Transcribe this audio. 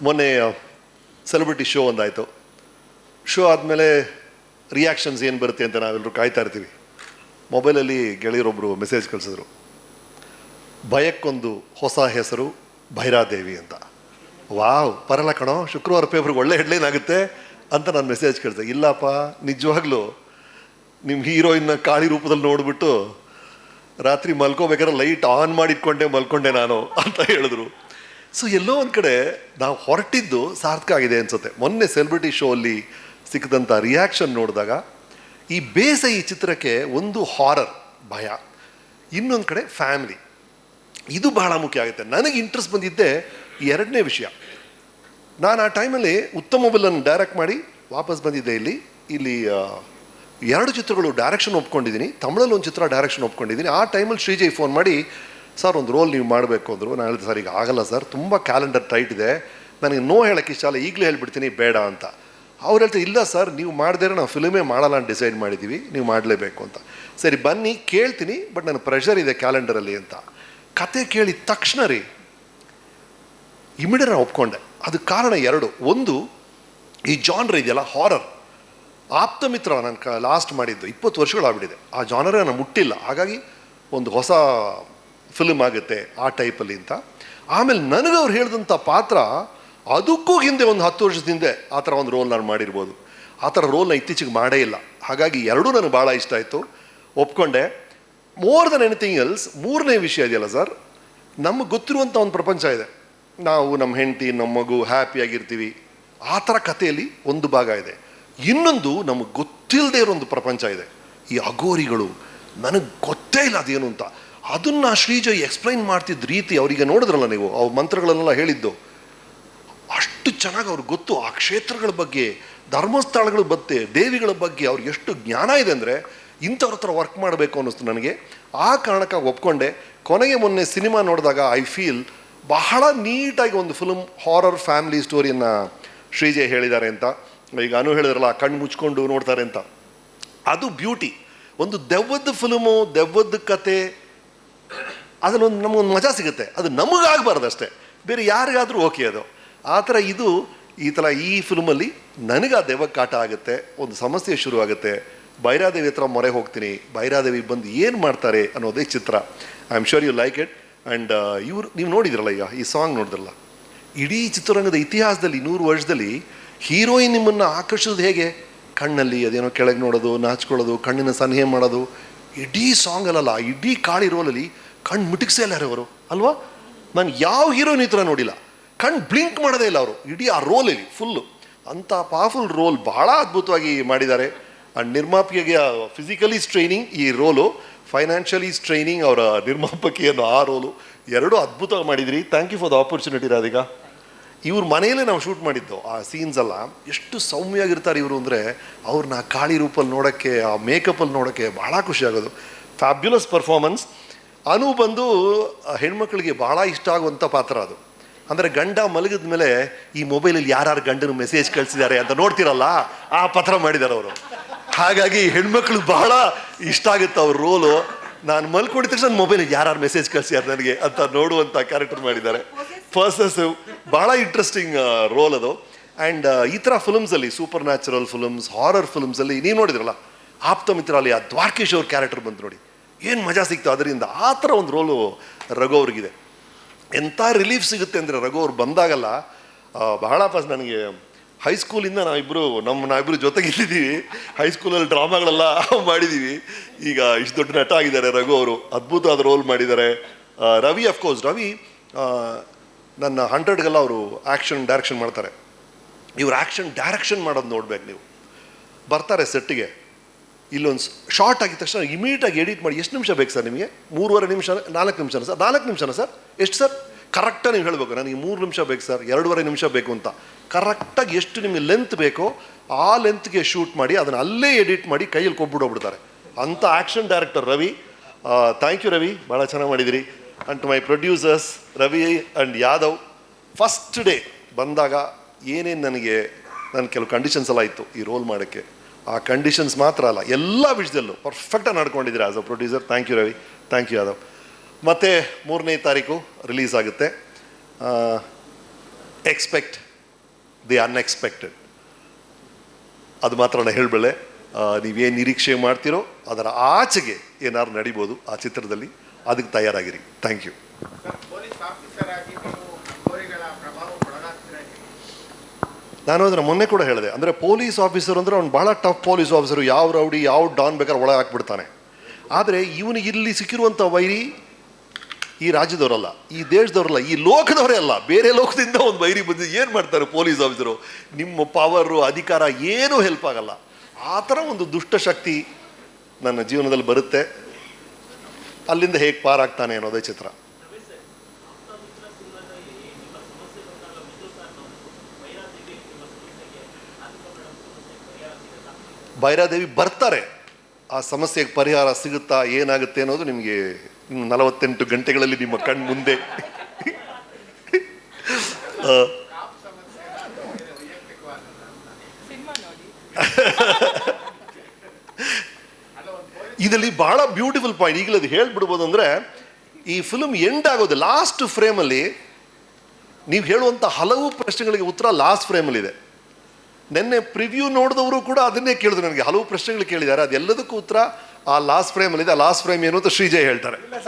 ಮೊನ್ನೆ celebrity show ಒಂದಾಯಿತು. Show ಆದಮೇಲೆ ರಿಯಾಕ್ಷನ್ಸ್ ಏನು ಬರುತ್ತೆ ಅಂತ ನಾವೆಲ್ಲರೂ ಕಾಯ್ತಾ ಇರ್ತೀವಿ. ಮೊಬೈಲಲ್ಲಿ ಗೆಳೆಯರೊಬ್ಬರು ಮೆಸೇಜ್ ಕಳಿಸಿದ್ರು. ಭಯಕ್ಕೊಂದು ಹೊಸ ಹೆಸರು ಭೈರಾದೇವಿ ಅಂತ. ವಾವ್, ಪರಲ್ಲ ಕಣೋ, ಶುಕ್ರವಾರ ಪೇಪರ್ಗೆ ಒಳ್ಳೆ ಹೆಡ್ಲೈನ್ ಆಗುತ್ತೆ ಅಂತ ನಾನು ಮೆಸೇಜ್ ಕೇಳಿದೆ. ಇಲ್ಲಪ್ಪ, ನಿಜವಾಗ್ಲೂ ನಿಮ್ಮ ಹೀರೋಯಿನ್ನ ಕಾಳಿ ರೂಪದಲ್ಲಿ ನೋಡಿಬಿಟ್ಟು ರಾತ್ರಿ ಮಲ್ಕೋಬೇಕಾದ್ರೆ ಲೈಟ್ ಆನ್ ಮಾಡಿಟ್ಕೊಂಡೆ ಮಲ್ಕೊಂಡೆ ನಾನು ಅಂತ ಹೇಳಿದ್ರು. ಸೊ ಎಲ್ಲೋ ಒಂದು ಕಡೆ ನಾವು ಹೊರಟಿದ್ದು ಸಾರ್ಥಕ ಆಗಿದೆ ಅನ್ಸುತ್ತೆ. ಮೊನ್ನೆ ಸೆಲೆಬ್ರಿಟಿ ಶೋ ಅಲ್ಲಿ ಸಿಕ್ಕಿದಂಥ ರಿಯಾಕ್ಷನ್ ನೋಡಿದಾಗ ಈ ಬೇಸ ಈ ಚಿತ್ರಕ್ಕೆ ಒಂದು ಹಾರರ್ ಭಯ, ಇನ್ನೊಂದು ಕಡೆ ಫ್ಯಾಮಿಲಿ ಇದು ಬಹಳ ಮುಖ್ಯ ಆಗುತ್ತೆ. ನನಗೆ ಇಂಟ್ರೆಸ್ಟ್ ಬಂದಿದ್ದೆ ಎರಡನೇ ವಿಷಯ. ನಾನು ಆ ಟೈಮಲ್ಲಿ ಉತ್ತಮ ಬಿಲ್ಲನ್ನು ಡೈರೆಕ್ಟ್ ಮಾಡಿ ವಾಪಸ್ ಬಂದಿದ್ದೆ ಇಲ್ಲಿ. ಇಲ್ಲಿ ಎರಡು ಚಿತ್ರಗಳು ಡೈರೆಕ್ಷನ್ ಒಪ್ಕೊಂಡಿದ್ದೀನಿ. ತಮಿಳಲ್ಲಿ ಒಂದು ಚಿತ್ರ ಡೈರೆಕ್ಷನ್ ಒಪ್ಕೊಂಡಿದ್ದೀನಿ. ಆ ಟೈಮಲ್ಲಿ ಶ್ರೀಜಯ್ ಫೋನ್ ಮಾಡಿ ಸರ್ ಒಂದು ರೋಲ್ ನೀವು ಮಾಡಬೇಕು ಅಂದರು, ನಾನು ಹೇಳಿದೆ, ಸರ್, ಈಗ ಆಗಲ್ಲ ಸರ್ ತುಂಬ ಕ್ಯಾಲೆಂಡರ್ ಟೈಟ್ ಇದೆ. ನನಗೆ ನೋ ಹೇಳೋಕ್ಕೆ ಇಷ್ಟ ಅಲ್ಲ ಈಗಲೇ ಹೇಳ್ಬಿಡ್ತೀನಿ, ಬೇಡ ಅಂತ. ಅವ್ರು ಹೇಳ್ತಾರೆ ಇಲ್ಲ ಸರ್ ನೀವು ಮಾಡಿದ್ರೆ ನಾವು ಫಿಲ್ಮೇ ಮಾಡಲ್ಲ ಅಂತ ಡಿಸೈಡ್ ಮಾಡಿದ್ದೀವಿ ನೀವು ಮಾಡಲೇಬೇಕು ಅಂತ. ಸರಿ, ಬನ್ನಿ, ಕೇಳ್ತೀನಿ ಬಟ್ ನನ್ನ ಪ್ರೆಷರ್ ಇದೆ ಕ್ಯಾಲೆಂಡರಲ್ಲಿ ಅಂತ. ಕತೆ ಕೇಳಿದ ತಕ್ಷಣ ರೀ, ಇಮಿಡಿಯೇಟ್ ಒಪ್ಕೊಂಡೆ. ಅದಕ್ಕೆ ಕಾರಣ ಎರಡು. ಒಂದು, ಈ ಜಾನರ್ ಇದೆಯಲ್ಲ ಹಾರರ್ ಆಪ್ತ ಮಿತ್ರ ನಾನು ಕ ಲಾಸ್ಟ್ ಮಾಡಿದ್ದು, ಇಪ್ಪತ್ತು ವರ್ಷಗಳಾಗ್ಬಿಟ್ಟಿದೆ. ಆ ಜಾನರೇ ನಾನು ಮುಟ್ಟಿಲ್ಲ. ಹಾಗಾಗಿ, ಒಂದು ಹೊಸ ಫಿಲ್ಮ್ ಆಗುತ್ತೆ ಆ ಟೈಪಲ್ಲಿ ಅಂತ. ಆಮೇಲೆ ನನಗೆ ಅವ್ರು ಹೇಳಿದಂಥ ಪಾತ್ರ ಅದಕ್ಕೂ ಹಿಂದೆ ಒಂದು ಹತ್ತು ವರ್ಷದ ಹಿಂದೆ ಆ ಥರ ಒಂದು ರೋಲ್ ನಾನು ಮಾಡಿರ್ಬೋದು. ಆ ಥರ ರೋಲ್ನ ಇತ್ತೀಚೆಗೆ ಮಾಡೇ ಇಲ್ಲ. ಹಾಗಾಗಿ ಎರಡೂ ನನಗೆ ಭಾಳ ಇಷ್ಟ ಆಯಿತು. ಒಪ್ಕೊಂಡೆ. ಮೋರ್ ದನ್ ಎನಿಥಿಂಗ್ ಎಲ್ಸ್ ಮೂರನೇ ವಿಷಯ ಇದೆಯಲ್ಲ ಸರ್, ನಮಗೆ ಗೊತ್ತಿರುವಂಥ ಒಂದು ಪ್ರಪಂಚ ಇದೆ. ನಾವು ನಮ್ಮ ಹೆಂಡತಿ, ನಮ್ಮ ಮಗು ಹ್ಯಾಪಿಯಾಗಿರ್ತೀವಿ ಆ ಥರ ಕಥೆಯಲ್ಲಿ ಒಂದು ಭಾಗ ಇದೆ. ಇನ್ನೊಂದು ನಮಗೆ ಗೊತ್ತಿಲ್ಲದೆ ಇರೋ ಒಂದು ಪ್ರಪಂಚ ಇದೆ. ಈ ಅಗೋರಿಗಳು ನನಗೆ ಗೊತ್ತೇ ಇಲ್ಲ ಅದೇನು ಅಂತ. ಅದನ್ನು ಶ್ರೀಜಯ್ ಎಕ್ಸ್ಪ್ಲೈನ್ ಮಾಡ್ತಿದ್ದ ರೀತಿ ಅವರಿಗೆ ನೋಡಿದ್ರಲ್ಲ ನೀವು, ಅವ್ರ ಮಂತ್ರಗಳನ್ನೆಲ್ಲ ಹೇಳಿದ್ದು. ಅಷ್ಟು ಚೆನ್ನಾಗಿ ಅವ್ರಿಗೆ ಗೊತ್ತು, ಆ ಕ್ಷೇತ್ರಗಳ ಬಗ್ಗೆ, ಧರ್ಮಸ್ಥಳಗಳ ಬಗ್ಗೆ ದೇವಿಗಳ ಬಗ್ಗೆ ಅವ್ರಿಗೆ ಎಷ್ಟು ಜ್ಞಾನ ಇದೆ ಅಂದರೆ ಇಂಥವ್ರ ಹತ್ರ ವರ್ಕ್ ಮಾಡಬೇಕು ಅನ್ನಿಸ್ತು ನನಗೆ. ಆ ಕಾರಣಕ್ಕಾಗಿ ಒಪ್ಕೊಂಡೆ. ಕೊನೆಗೆ ಮೊನ್ನೆ ಸಿನಿಮಾ ನೋಡಿದಾಗ ಐ ಫೀಲ್ ಬಹಳ ನೀಟಾಗಿ ಒಂದು ಫಿಲ್ಮ್ ಹಾರರ್ ಫ್ಯಾಮಿಲಿ ಸ್ಟೋರಿಯನ್ನು ಶ್ರೀಜಯ್ ಹೇಳಿದ್ದಾರೆ ಅಂತ. ಈಗ ಅನು ಹೇಳಿದ್ರಲ್ಲ, ಕಣ್ಣು ಮುಚ್ಕೊಂಡು ನೋಡ್ತಾರೆ ಅಂತ. ಅದು ಬ್ಯೂಟಿ ಒಂದು ದೆವ್ವದ ಫಿಲ್ಮು ದೆವ್ವದ ಕತೆ ಅದನ್ನೊಂದು ನಮಗೊಂದು ಮಜಾ ಸಿಗುತ್ತೆ. ಅದು ನಮಗಾಗಬಾರ್ದು ಅಷ್ಟೇ ಬೇರೆ ಯಾರಿಗಾದರೂ ಓಕೆ ಅದು. ಆ ಥರ ಇದು ಈ ಥರ ಈ ಫಿಲ್ಮಲ್ಲಿ ನನಗೆ ಆ ದೆವ್ವಕ್ಕೆ ಕಾಟ ಆಗುತ್ತೆ, ಒಂದು ಸಮಸ್ಯೆ ಶುರು ಆಗುತ್ತೆ ಬೈರಾದೇವಿ ಹತ್ರ ಮೊರೆ ಹೋಗ್ತೀನಿ. ಬೈರಾದೇವಿ ಬಂದು ಏನು ಮಾಡ್ತಾರೆ ಅನ್ನೋದೇ ಚಿತ್ರ. I am sure you like it and ಇವರು, ನೀವು ನೋಡಿದ್ರಲ್ಲ ಈಗ ಈ ಸಾಂಗ್ ನೋಡಿದ್ರಲ್ಲ? ಇಡೀ ಚಿತ್ರರಂಗದ ಇತಿಹಾಸದಲ್ಲಿ ನೂರು ವರ್ಷದಲ್ಲಿ ಹೀರೋಯಿನ್ ನಿಮ್ಮನ್ನು ಆಕರ್ಷಿಸೋದು ಹೇಗೆ? ಕಣ್ಣಲ್ಲಿ ಅದೇನೋ ಕೆಳಗೆ ನೋಡೋದು, ನಾಚ್ಕೊಳ್ಳೋದು, ಕಣ್ಣಿನ ಸನ್ಹೆ ಮಾಡೋದು. ಇಡೀ ಸಾಂಗ್ ಅಲ್ಲಲ್ಲ ಇಡೀ ಕಾಳಿ ರೋಲಲ್ಲಿ ಕಣ್ಣು ಮುಟಿಕ್ಸೇ ಇಲ್ಲ ಅವರು. ಅಲ್ವಾ? ನಾನು ಯಾವ ಹೀರೋಯಿನ್ ಈ ನೋಡಿಲ್ಲ. ಕಣ್ಣು ಬ್ಲಿಂಕ್ ಮಾಡೋದೇ ಇಲ್ಲ ಅವರು. ಇಡೀ ಆ ರೋಲ್ ಇಲ್ಲಿ ಫುಲ್ಲು ಅಂಥ ಪವರ್ಫುಲ್ ರೋಲ್ ಬಹಳ ಅದ್ಭುತವಾಗಿ ಮಾಡಿದ್ದಾರೆ. ಆ್ಯಂಡ್ ನಿರ್ಮಾಪಕಿಗೆ ಫಿಸಿಕಲಿ ಸ್ಟ್ರೈನಿಂಗ್ ಈ ರೋಲು ಫೈನಾನ್ಷಿಯಲಿ ಸ್ಟ್ರೈನಿಂಗ್ ಅವರ ನಿರ್ಮಾಪಕಿ ಅನ್ನೋ ಆ ರೋಲು ಎರಡೂ ಅದ್ಭುತವಾಗಿ ಮಾಡಿದ್ರಿ. Thank you for the opportunity Radhika. ಇವ್ರ ಮನೆಯಲ್ಲೇ ನಾವು ಶೂಟ್ ಮಾಡಿದ್ದು, ಆ ಸೀನ್ಸ್ ಎಲ್ಲ. ಎಷ್ಟು ಸೌಮ್ಯವಾಗಿರ್ತಾರೆ ಇವರು ಅಂದರೆ ಅವ್ರನ್ನ ಕಾಳಿ ರೂಪಲ್ಲಿ ನೋಡೋಕ್ಕೆ, ಆ ಮೇಕಪ್ಪಲ್ಲಿ ನೋಡೋಕ್ಕೆ ಭಾಳ ಖುಷಿ ಆಗೋದು. ಫ್ಯಾಬ್ಯುಲಸ್ ಪರ್ಫಾರ್ಮೆನ್ಸ್ ಅನು ಬಂದು ಹೆಣ್ಮಕ್ಳಿಗೆ ಭಾಳ ಇಷ್ಟ ಆಗುವಂಥ ಪಾತ್ರ ಅದು. ಅಂದರೆ ಗಂಡ ಮಲಗಿದ ಮೇಲೆ ಈ ಮೊಬೈಲಲ್ಲಿ ಯಾರ್ಯಾರು ಗಂಡನ ಮೆಸೇಜ್ ಕಳಿಸಿದ್ದಾರೆ ಅಂತ ನೋಡ್ತಿರಲ್ಲ, ಆ ಪತ್ರ ಮಾಡಿದ್ದಾರೆ ಅವರು. ಹಾಗಾಗಿ ಹೆಣ್ಮಕ್ಳು ಬಹಳ ಇಷ್ಟ ಆಗುತ್ತೆ ಅವ್ರ ರೋಲು ನಾನು ಮಲ್ಕೊಂಡಿದ ತಕ್ಷಣ ಮೊಬೈಲಿಗೆ ಯಾರು ಮೆಸೇಜ್ ಕಳಿಸಿದ್ದಾರೆ ನನಗೆ ಅಂತ ನೋಡುವಂಥ ಕ್ಯಾರೆಕ್ಟರ್ ಮಾಡಿದ್ದಾರೆ. ಪರ್ಸಸಿವ್ ಭಾಳ ಇಂಟ್ರೆಸ್ಟಿಂಗ್ ರೋಲ್ ಅದು. ಆ್ಯಂಡ್ ಈ ಥರ ಫಿಲಮ್ಸಲ್ಲಿ ಸೂಪರ್ ನ್ಯಾಚುರಲ್ ಫಿಲ್ಮ್ಸ್ ಹಾರರ್ ಫಿಲಮ್ಸಲ್ಲಿ ನೀವು ನೋಡಿದ್ರಲ್ಲ, ಆಪ್ತ ಮಿತ್ರ ಅಲ್ಲಿ ಆ ದ್ವಾರಕೇಶ್ ಅವ್ರ ಕ್ಯಾರೆಕ್ಟರ್ ಬಂತು ನೋಡಿ. ಏನು ಮಜಾ ಸಿಕ್ತು ಅದರಿಂದ? ಆ ಥರ ಒಂದು ರೋಲು ರಘು ಅವ್ರಿಗಿದೆ. ಎಂಥ ರಿಲೀಫ್ ಸಿಗುತ್ತೆ ಅಂದರೆ ರಘು ಅವ್ರು ಬಂದಾಗಲ್ಲ ಬಹಳ ಫಸ್ಟ್ ನನಗೆ ಹೈಸ್ಕೂಲಿಂದ ನಾವಿಬ್ಬರು ನಮ್ಮ ನಾವಿಬ್ಬರು ಜೊತೆಗಿದ್ದೀವಿ ಹೈಸ್ಕೂಲಲ್ಲಿ ಡ್ರಾಮಾಗಳೆಲ್ಲ ಮಾಡಿದ್ದೀವಿ ಈಗ ಇಷ್ಟು ದೊಡ್ಡ ನಟ ಆಗಿದ್ದಾರೆ ರಘು ಅವರು. ಅದ್ಭುತವಾದ ರೋಲ್ ಮಾಡಿದ್ದಾರೆ. ರವಿ ಅಫ್ಕೋರ್ಸ್ ರವಿ ನನ್ನ ಹಂಡ್ರೆಡ್ಗೆಲ್ಲ ಅವರು ಆ್ಯಕ್ಷನ್ ಡೈರೆಕ್ಷನ್ ಮಾಡ್ತಾರೆ. ಇವ್ರು ಆ್ಯಕ್ಷನ್ ಡೈರೆಕ್ಷನ್ ಮಾಡೋದು ನೋಡ್ಬೇಕು ನೀವು. ಬರ್ತಾರೆ ಸೆಟ್ಟಿಗೆ ಇಲ್ಲೊಂದು ಶಾರ್ಟ್ ಆಗಿದ ತಕ್ಷಣ ಇಮಿಡಿಯೇಟಾಗಿ ಎಡಿಟ್ ಮಾಡಿ ಎಷ್ಟು ನಿಮಿಷ ಬೇಕು ಸರ್ ನಿಮಗೆ? ಮೂರುವರೆ ನಿಮಿಷ, ನಾಲ್ಕು ನಿಮಿಷನ ಸರ್? ನಾಲ್ಕು ನಿಮಿಷನ ಸರ್? ಎಷ್ಟು ಸರ್? ಕರೆಕ್ಟಾಗಿ ನೀವು ಹೇಳಬೇಕು, ನನಗೆ ಮೂರು ನಿಮಿಷ ಬೇಕು ಸರ್, ಎರಡೂವರೆ ನಿಮಿಷ ಬೇಕು ಅಂತ. ಕರೆಕ್ಟಾಗಿ ಎಷ್ಟು ನಿಮಗೆ ಲೆಂತ್ ಬೇಕೋ ಆ ಲೆಂತ್ಗೆ ಶೂಟ್ ಮಾಡಿ ಅದನ್ನು ಅಲ್ಲೇ ಎಡಿಟ್ ಮಾಡಿ ಕೈಯಲ್ಲಿ ಕೊಟ್ಬಿಡೋಗ್ಬಿಡ್ತಾರೆ ಅಂಥ action director Ravi thank you Ravi ಭಾಳ ಚೆನ್ನಾಗಿ ಮಾಡಿದಿರಿ. And to my producers Ravi and Yadav first day ಬಂದಾಗ ಏನೇನು ನನಗೆ ನನ್ನ ಕೆಲವು ಕಂಡೀಷನ್ಸ್ ಎಲ್ಲ ಇತ್ತು ಈ ರೋಲ್ ಮಾಡೋಕ್ಕೆ. ಆ ಕಂಡೀಷನ್ಸ್ ಮಾತ್ರ ಅಲ್ಲ, ಎಲ್ಲ ವಿಷಯದಲ್ಲೂ ಪರ್ಫೆಕ್ಟಾಗಿ ನಡ್ಕೊಂಡಿದ್ದೀರಾ as a producer thank you Ravi thank you Yadav ಮತ್ತು ಮೂರನೇ ತಾರೀಕು ರಿಲೀಸ್ ಆಗುತ್ತೆ. ಎಕ್ಸ್ಪೆಕ್ಟ್ ದಿ ಅನ್ಎಕ್ಸ್ಪೆಕ್ಟೆಡ್ ಅದು ಮಾತ್ರ ನಾನು ಹೇಳಬಲ್ಲೆ ನೀವೇನು ನಿರೀಕ್ಷೆ ಮಾಡ್ತೀರೋ ಅದರ ಆಚೆಗೆ ಏನಾದ್ರು ನಡಿಬೋದು ಆ ಚಿತ್ರದಲ್ಲಿ, ಅದಕ್ಕೆ ತಯಾರಾಗಿರಿ. Thank you sir police officer ಆಗಿ ನೀವು ಗೋರಿಗಳ ಪ್ರಭಾವಕ್ಕೆ ಒಳಗಾಗ್ತೀರಾ ಹೇಗೆ? ನಾನು ಅದನ್ನು ಮೊನ್ನೆ ಕೂಡ ಹೇಳಿದೆ. ಅಂದರೆ ಪೊಲೀಸ್ ಆಫೀಸರ್ ಅಂದರೆ ಅವ್ನು ಭಾಳ ಟಫ್ ಪೊಲೀಸ್ ಆಫೀಸರು. ಯಾವ ರೌಡಿ, ಯಾವ ಡಾನ್ ಬೇಕಾದ್ರೆ ಒಳಗೆ ಹಾಕ್ಬಿಡ್ತಾನೆ. ಆದರೆ ಇವನಿಗೆ ಇಲ್ಲಿ ಸಿಕ್ಕಿರುವಂಥ ವೈರಿ ಈ ರಾಜ್ಯದವರಲ್ಲ, ಈ ದೇಶದವರಲ್ಲ, ಈ ಲೋಕದವರೇ ಅಲ್ಲ. ಬೇರೆ ಲೋಕದಿಂದ ಒಂದು ವೈರಿ ಬಂದು ಏನು ಮಾಡ್ತಾರೆ ಪೊಲೀಸ್ ಆಫೀಸರು? ನಿಮ್ಮ ಪವರು ಅಧಿಕಾರ ಏನೂ ಹೆಲ್ಪ್ ಆಗಲ್ಲ. ಆ ಥರ ಒಂದು ದುಷ್ಟಶಕ್ತಿ ನನ್ನ ಜೀವನದಲ್ಲಿ ಬರುತ್ತೆ. ಅಲ್ಲಿಂದ ಹೇಗೆ ಪಾರಾಗ್ತಾನೆ ಅನ್ನೋದೇ ಚಿತ್ರ. ಭೈರಾದೇವಿ ಬರ್ತಾರೆ. ಆ ಸಮಸ್ಯೆಗೆ ಪರಿಹಾರ ಸಿಗುತ್ತಾ ಏನಾಗುತ್ತೆ ಅನ್ನೋದು ನಿಮಗೆ ನಲವತ್ತೆಂಟು ಗಂಟೆಗಳಲ್ಲಿ ನಿಮ್ಮ ಕಣ್ಣು ಮುಂದೆ ಇದರಲ್ಲಿ ಬಹಳ ಬ್ಯೂಟಿಫುಲ್ ಪಾಯಿಂಟ್ ಈಗಲೇ ಅದು ಹೇಳ್ಬಿಡ್ಬೋದು ಅಂದರೆ ಈ ಫಿಲ್ಮ್ ಎಂಡ್ ಆಗೋದು ಲಾಸ್ಟ್ ಫ್ರೇಮಲ್ಲಿ ನೀವು ಹೇಳುವಂಥ ಹಲವು ಪ್ರಶ್ನೆಗಳಿಗೆ ಉತ್ತರ ಲಾಸ್ಟ್ ಫ್ರೇಮಲ್ಲಿ ಇದೆ. ನಿನ್ನೆ ಪ್ರಿವ್ಯೂ ನೋಡಿದವರು ಕೂಡ ಅದನ್ನೇ ಕೇಳಿದ್ರು ನನಗೆ. ಹಲವು ಪ್ರಶ್ನೆಗಳು ಕೇಳಿದ್ದಾರೆ. ಅದೆಲ್ಲದಕ್ಕೂ ಉತ್ತರ ಆ ಲಾಸ್ಟ್ ಫ್ರೇಮಲ್ಲಿದೆ ಆ ಲಾಸ್ಟ್ ಫ್ರೇಮ್ ಏನು ಅಂತ ಶ್ರೀಜಯ್ ಹೇಳ್ತಾರೆ.